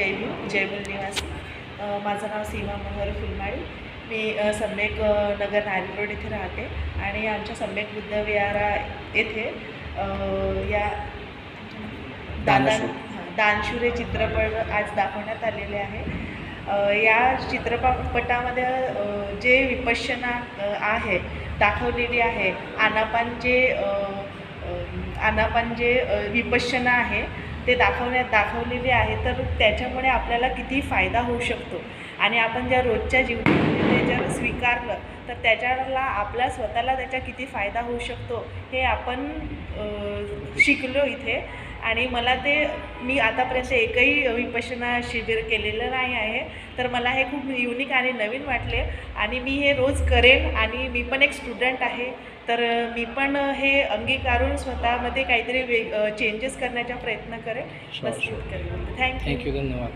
जय भीम जय मूल निवासी माझं नाव सीमा मनोहर फुलमाळी. मी सम्यक नगर नारी रोड इथे राहते आणि आमच्या सम्यक बुद्धविहारा येथे अ, या दादा दानशूर. चित्रपट आज दाखवण्यात आलेले आहे. या चित्रपटामध्ये जे विपश्यना आहे दाखवलेली आहे आनापान जे आनापान जे विपश्यना आहे ते दाखवण्यात दाखवलेले आहे तर त्याच्यामुळे आपल्याला किती फायदा होऊ शकतो. आणि आपण ज्या रोजच्या जीवनामध्ये जर स्वीकारलं तर त्याच्याला आपल्या स्वतःला त्याचा किती फायदा होऊ शकतो हे आपण शिकलो इथे. आणि मला ते मी आतापर्यंत एकही विपश्यना शिबिर केलेलं नाही आहे. तर मला हे खूप युनिक आणि नवीन वाटले आणि मी हे रोज करेन आणि मी पण एक स्टुडंट आहे. तर मी पण हे अंगीकारून स्वतःमध्ये काहीतरी वेग चेंजेस करण्याचा प्रयत्न करेन. बस. करेन थँक्यू थँक्यू धन्यवाद.